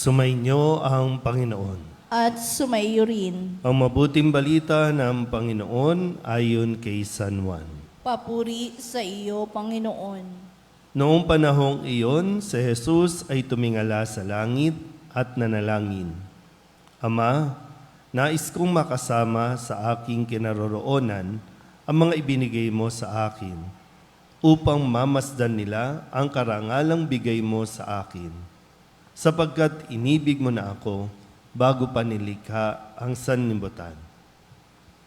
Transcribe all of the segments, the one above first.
Sumainyo ang Panginoon. at sumaiyo rin. Ang mabuting balita ng Panginoon ayon kay San Juan. Papuri sa iyo, Panginoon. Noong panahong iyon, si Jesus ay tumingala sa langit at nanalangin. Ama, nais kong makasama sa aking kinaroroonan ang mga ibinigay mo sa akin upang mamasdan nila ang karangalang bigay mo sa akin. Sapagkat inibig mo na ako bago pa nilikha ang sanlibutan.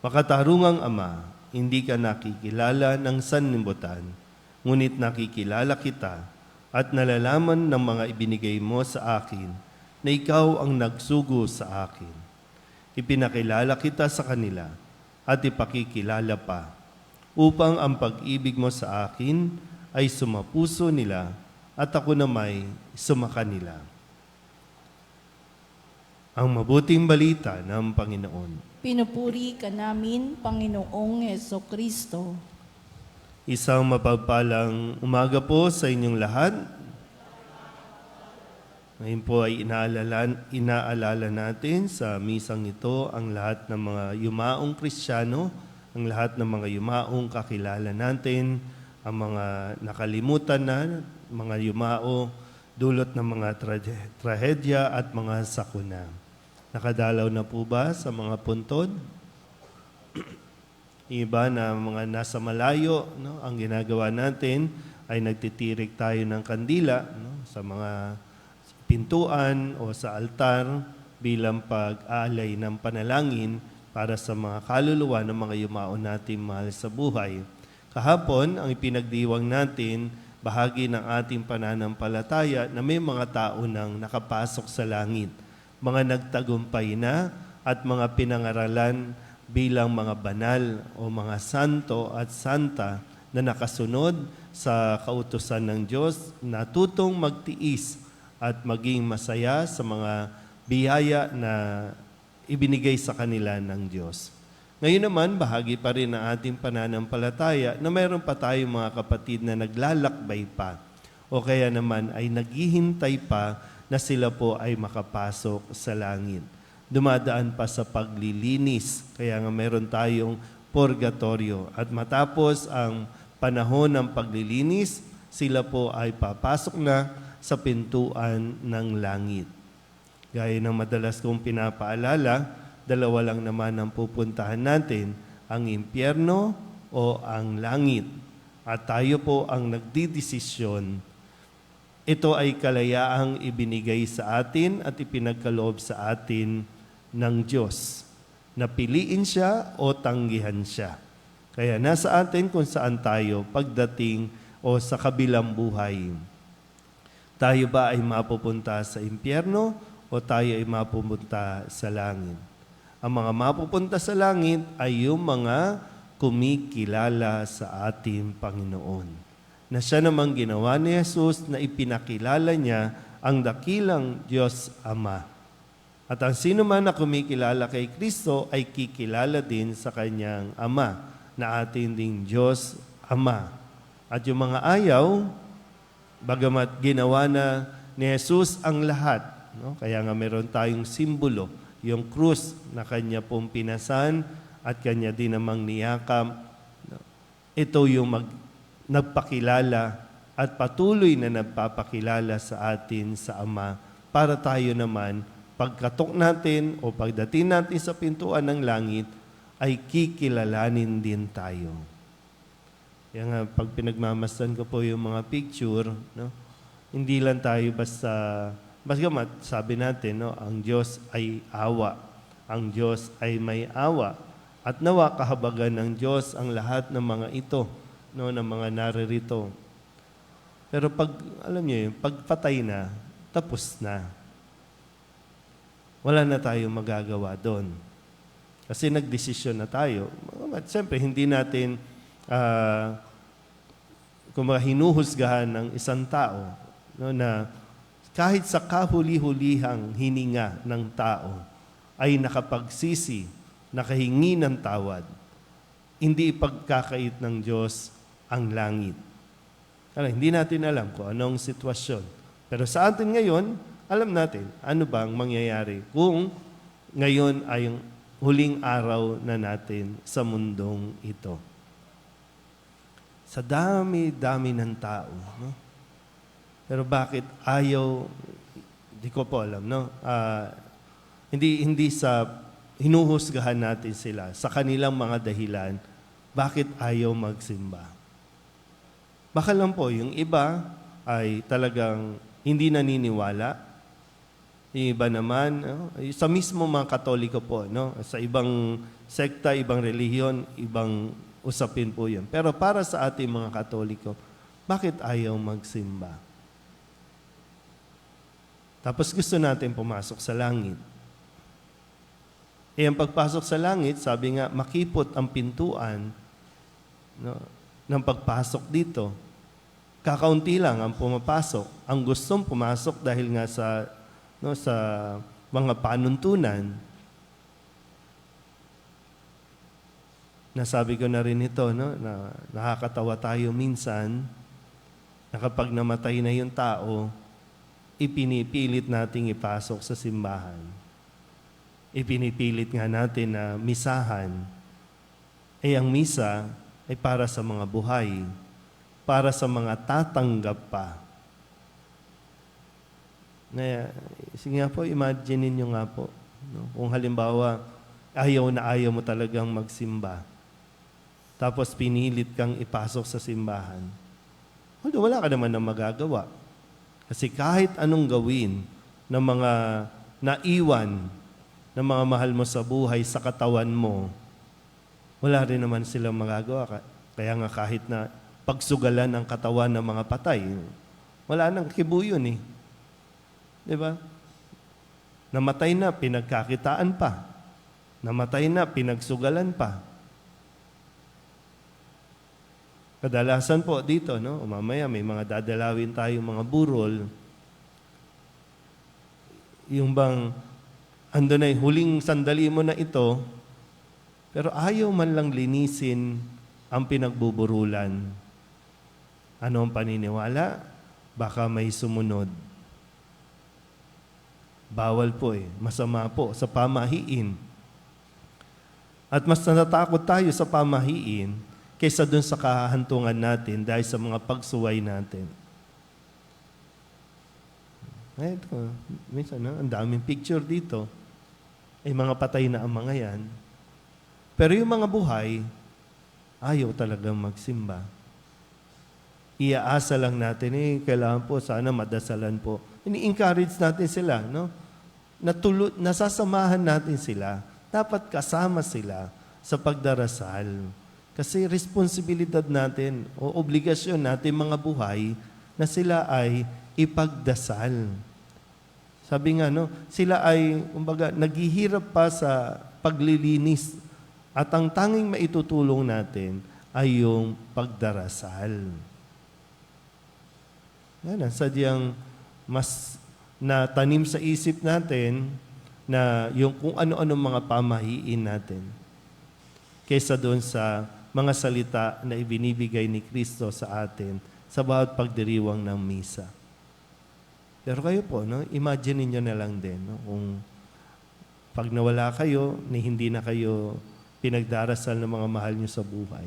Makatarungang Ama, hindi ka nakikilala ng sanlibutan, ngunit nakikilala kita at nalalaman ng mga ibinigay mo sa akin na ikaw ang nagsugo sa akin. Ipinakilala kita sa kanila at ipakikilala pa upang ang pag-ibig mo sa akin ay sumapuso nila at ako na may sumakanila. Ang mabuting balita ng Panginoon. Pinupuri ka namin, Panginoong Yeso Kristo. Isang mapagpalang umaga po sa inyong lahat. Ngayon po ay inaalala, inaalala natin sa misang ito ang lahat ng mga yumaong kristyano, ang lahat ng mga yumaong kakilala natin, ang mga nakalimutan na, mga yumao, dulot ng mga trahedya at mga sakuna. Nakadalaw na po ba sa mga puntod? Iba na mga nasa malayo, no, ang ginagawa natin ay nagtitirik tayo ng kandila no, sa mga pintuan o sa altar bilang pag-aalay ng panalangin para sa mga kaluluwa ng mga yumao nating mahal sa buhay. Kahapon, ang ipinagdiwang natin, bahagi ng ating pananampalataya na may mga tao nang nakapasok sa langit, mga nagtagumpay na at mga pinangaralan bilang mga banal o mga santo at santa na nakasunod sa kautusan ng Diyos, natutong magtiis at maging masaya sa mga biyaya na ibinigay sa kanila ng Diyos. Ngayon naman, bahagi pa rin ng ating pananampalataya na mayroon pa tayong mga kapatid na naglalakbay pa o kaya naman ay naghihintay pa na sila po ay makapasok sa langit dumadaan pa sa paglilinis. Kaya nga meron tayong purgatorio. At matapos ang panahon ng paglilinis, sila po ay papasok na sa pintuan ng langit. Gaya ng madalas kong pinapaalala, dalawa lang naman ang pupuntahan natin, ang impyerno o ang langit. At tayo po ang nagdidesisyon ito ay kalayaang ibinigay sa atin at ipinagkaloob sa atin ng Diyos. Napiliin siya o tanggihan siya. Kaya nasa atin kung saan tayo pagdating o sa kabilang buhay. Tayo ba ay mapupunta sa impyerno o tayo ay mapupunta sa langit? Ang mga mapupunta sa langit ay yung mga kumikilala sa ating Panginoon na siya namang ginawa ni Jesus na ipinakilala niya ang dakilang Diyos Ama. At ang sino man na kumikilala kay Kristo ay kikilala din sa kanyang Ama na ating ding Diyos Ama. At yung mga ayaw, bagamat ginawa na ni Jesus ang lahat, no? kaya nga meron tayong simbolo, yung krus na kanya pong pinasan at kanya din namang niyakam. No? Ito yung mag, nagpakilala at patuloy na nagpapakilala sa atin sa Ama para tayo naman pagkatok natin o pagdating natin sa pintuan ng langit ay kikilalanin din tayo. Kaya nga, pag pinagmamasdan ko po yung mga picture, no, hindi lang tayo basta, basta sabi natin, no, ang Diyos ay awa. Ang Diyos ay may awa. At nawa kahabagan ng Diyos ang lahat ng mga ito no, ng mga naririto. Pero pag, alam niyo yun, pag patay na, tapos na. Wala na tayong magagawa doon. Kasi nagdesisyon na tayo. At siyempre, hindi natin uh, kumbaga hinuhusgahan ng isang tao no, na kahit sa kahuli-hulihang hininga ng tao ay nakapagsisi, nakahingi ng tawad, hindi ipagkakait ng Diyos ang langit. Ano, hindi natin alam kung anong sitwasyon. Pero sa atin ngayon alam natin ano bang mangyayari kung ngayon ay yung huling araw na natin sa mundong ito. Sa dami-dami ng tao, no? Pero bakit ayaw, di ko po alam, no? Ah, hindi, hindi sa hinuhusgahan natin sila, sa kanilang mga dahilan, bakit ayaw magsimba? Baka lang po, yung iba ay talagang hindi naniniwala. Yung iba naman, no? sa mismo mga katoliko po, no? sa ibang sekta, ibang relihiyon, ibang usapin po yun. Pero para sa ating mga katoliko, bakit ayaw magsimba? Tapos gusto natin pumasok sa langit. Eh, ang pagpasok sa langit, sabi nga, makipot ang pintuan no, ng pagpasok dito. Kakaunti lang ang pumapasok. Ang gustong pumasok dahil nga sa, no, sa mga panuntunan. Nasabi ko na rin ito, no, na nakakatawa tayo minsan na kapag namatay na yung tao, ipinipilit nating ipasok sa simbahan. Ipinipilit nga natin na misahan. Eh ang misa ay para sa mga buhay, para sa mga tatanggap pa. Na, sige nga po, imagine ninyo nga po, no? kung halimbawa, ayaw na ayaw mo talagang magsimba, tapos pinilit kang ipasok sa simbahan, although wala ka naman na magagawa. Kasi kahit anong gawin ng mga naiwan ng mga mahal mo sa buhay, sa katawan mo, wala rin naman silang magagawa. Ka- Kaya nga kahit na pagsugalan ang katawan ng mga patay, wala nang kibuyon eh. Di ba? Namatay na, pinagkakitaan pa. Namatay na, pinagsugalan pa. Kadalasan po dito, no? mamaya may mga dadalawin tayo mga burol. Yung bang, ando na huling sandali mo na ito, pero ayaw man lang linisin ang pinagbuburulan. Ano ang paniniwala? Baka may sumunod. Bawal po eh. Masama po sa pamahiin. At mas natatakot tayo sa pamahiin kaysa dun sa kahantungan natin dahil sa mga pagsuway natin. Ay, ito, minsan, no, ang daming picture dito. Ay, mga patay na ang mga yan. Pero yung mga buhay, ayaw talagang magsimba. Iaasa lang natin, eh, kailangan po, sana madasalan po. Ini-encourage natin sila, no? Natulo, nasasamahan natin sila. Dapat kasama sila sa pagdarasal. Kasi responsibilidad natin o obligasyon natin mga buhay na sila ay ipagdasal. Sabi nga, no, sila ay, kumbaga, naghihirap pa sa paglilinis at ang tanging maitutulong natin ay yung pagdarasal. Yan, ang sadyang mas natanim sa isip natin na yung kung ano-ano mga pamahiin natin kaysa doon sa mga salita na ibinibigay ni Kristo sa atin sa bawat pagdiriwang ng misa. Pero kayo po, no, imagine niyo na lang din no, kung pag nawala kayo, ni hindi na kayo pinagdarasal ng mga mahal niyo sa buhay.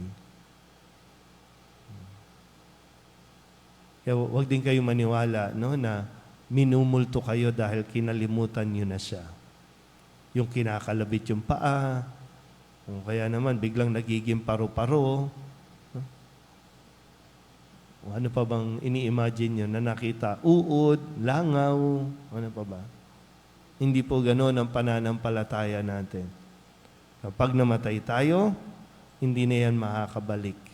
Kaya wag din kayo maniwala no, na minumulto kayo dahil kinalimutan niyo na siya. Yung kinakalabit yung paa, o kaya naman biglang nagiging paru-paro. O ano pa bang ini-imagine nyo na nakita? Uod, langaw, ano pa ba? Hindi po gano'n ang pananampalataya natin. Kapag namatay tayo, hindi na yan makakabalik.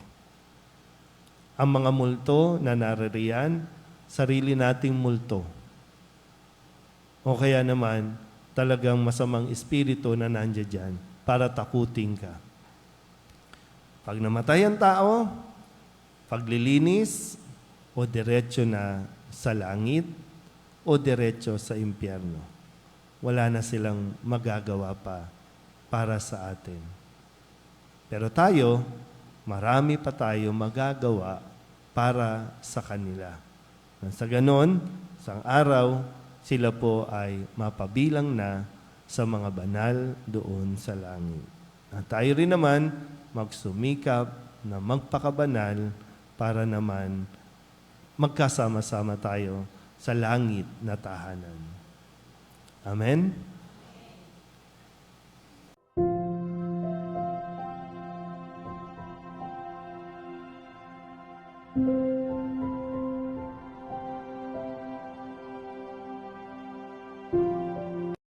Ang mga multo na naririyan, sarili nating multo. O kaya naman, talagang masamang espiritu na nandiyan dyan para takutin ka. Pag namatay ang tao, paglilinis, o diretso na sa langit, o diretso sa impyerno. Wala na silang magagawa pa para sa atin. Pero tayo, marami pa tayo magagawa para sa kanila. Sa ganon, sa araw, sila po ay mapabilang na sa mga banal doon sa langit. At tayo rin naman magsumikap na magpakabanal para naman magkasama-sama tayo sa langit na tahanan. Amen?